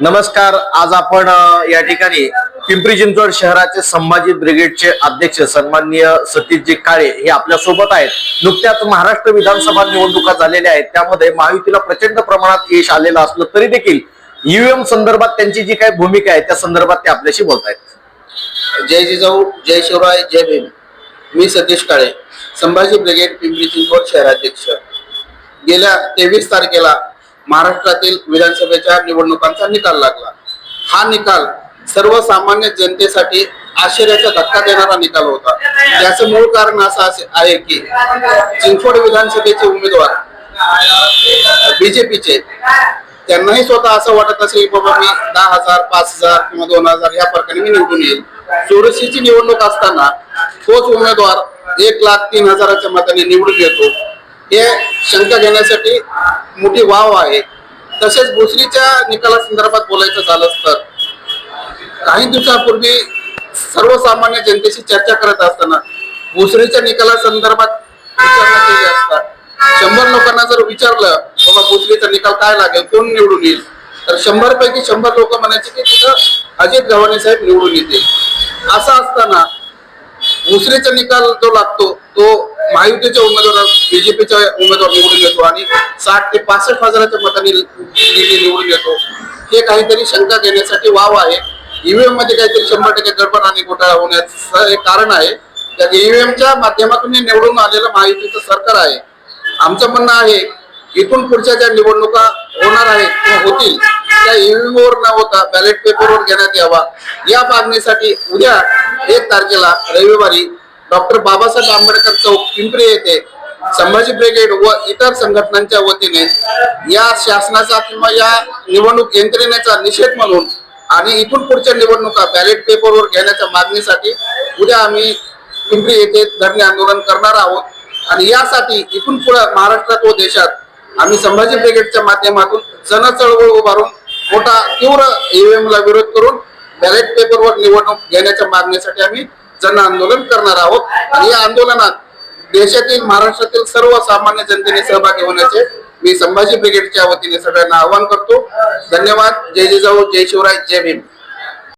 नमस्कार आज आपण या ठिकाणी पिंपरी चिंचवड शहराचे संभाजी ब्रिगेडचे अध्यक्ष सन्माननीय सतीशजी काळे हे आपल्यासोबत आहेत. नुकत्याच महाराष्ट्र विधानसभा निवडणुका झालेल्या आहेत. त्यामध्ये महायुतीला प्रचंड प्रमाणात यश आलेलं असलं तरी देखील ईव्हीएम संदर्भात त्यांची जी काही भूमिका आहे त्या संदर्भात ते आपल्याशी बोलत आहेत जय जिजाऊ जय शिवराय जय भीम. मी सतीश काळे संभाजी ब्रिगेड पिंपरी चिंचवड शहराध्यक्ष. गेल्या तेवीस तारखेला महाराष्ट्रातील विधानसभेच्या निवडणुकांचा निकाल लागला. हा निकाल सर्वसामान्य जनतेसाठी आश्चर्याचा धक्का देणारा निकाल होता. त्याचं मूळ कारण असं आहे की चिंचवड विधानसभेचे उमेदवार बीजेपीचे त्यांनाही स्वतः असं वाटत असेल की बाबा मी दहा हजार पाच हजार किंवा दोन हजार या प्रकारे मी निवडून येईल. चोरशीची निवडणूक असताना तोच उमेदवार एक लाख तीन हजाराच्या मताने निवडून येतो. हे शंका घेण्यासाठी मोठी वाव आहे. तसेच भोसरीच्या निकालासंदर्भात बोलायचं झालं तर काही दिवसापूर्वी सर्वसामान्य जनतेशी चर्चा करत असताना भोसरीच्या निकालासंदर्भात विचारणा केली असता शंभर लोकांना जर विचारलं बाबा भोसरीचा निकाल काय लागेल? कोण निवडून येईल? तर शंभर पैकी शंभर लोक म्हणायचे की तिथं अजित गव्हाणे साहेब निवडून येतील. असं असताना भोसरीचा निकाल जो लागतो तो महायुतीच्या उमेदवार बीजेपीच्या उमेदवार निवडून येतो आणि साठ ते पासष्ट हजाराच्या मतांनी निवडून येतो. हे काहीतरी शंका घेण्यासाठी वाव आहे. ईव्हीएममध्ये काहीतरी शंभर टक्के गडबड आणि घोटाळा होण्याचं एक कारण आहे. त्या ईव्हीएमच्या माध्यमातून हे निवडून आलेलं महायुतीचं सरकार आहे. आमचं म्हणणं आहे इथून पुढच्या ज्या निवडणुका होणार आहेत किंवा होतील त्या ईव्हीएम वर न होता बॅलेट पेपरवर घेण्यात यावा. या मागणीसाठी उद्या एक तारखेला रविवारी डॉक्टर बाबासाहेब आंबेडकर चौक पिंपरी येथे संभाजी ब्रिगेड व इतर संघटनांच्या वतीने या शासनाचा किंवा या निवडणूक यंत्रणेचा निषेध म्हणून आणि इथून पुढच्या निवडणुका बॅलेट पेपरवर घेण्याच्या मागणीसाठी उद्या आम्ही पिंपरी येथे धरणे आंदोलन करणार आहोत. आणि यासाठी इथून पुढे महाराष्ट्रात व देशात आम्ही संभाजी ब्रिगेडच्या माध्यमातून जन चळवळ उभारून मोठा तीव्र ईव्हीएमला विरोध करून बॅलेट पेपरवर निवडणूक घेण्याच्या मागणीसाठी आम्ही जन आंदोलन करणार आहोत. आणि या आंदोलनात देशातील महाराष्ट्रातील सर्व सामान्य जनतेने सहभागी होण्याचे मी संभाजी ब्रिगेडच्या वतीने सगळ्यांना आवाहन करतो. धन्यवाद. जय जिजाऊ. जय शिवराय. जय भीम.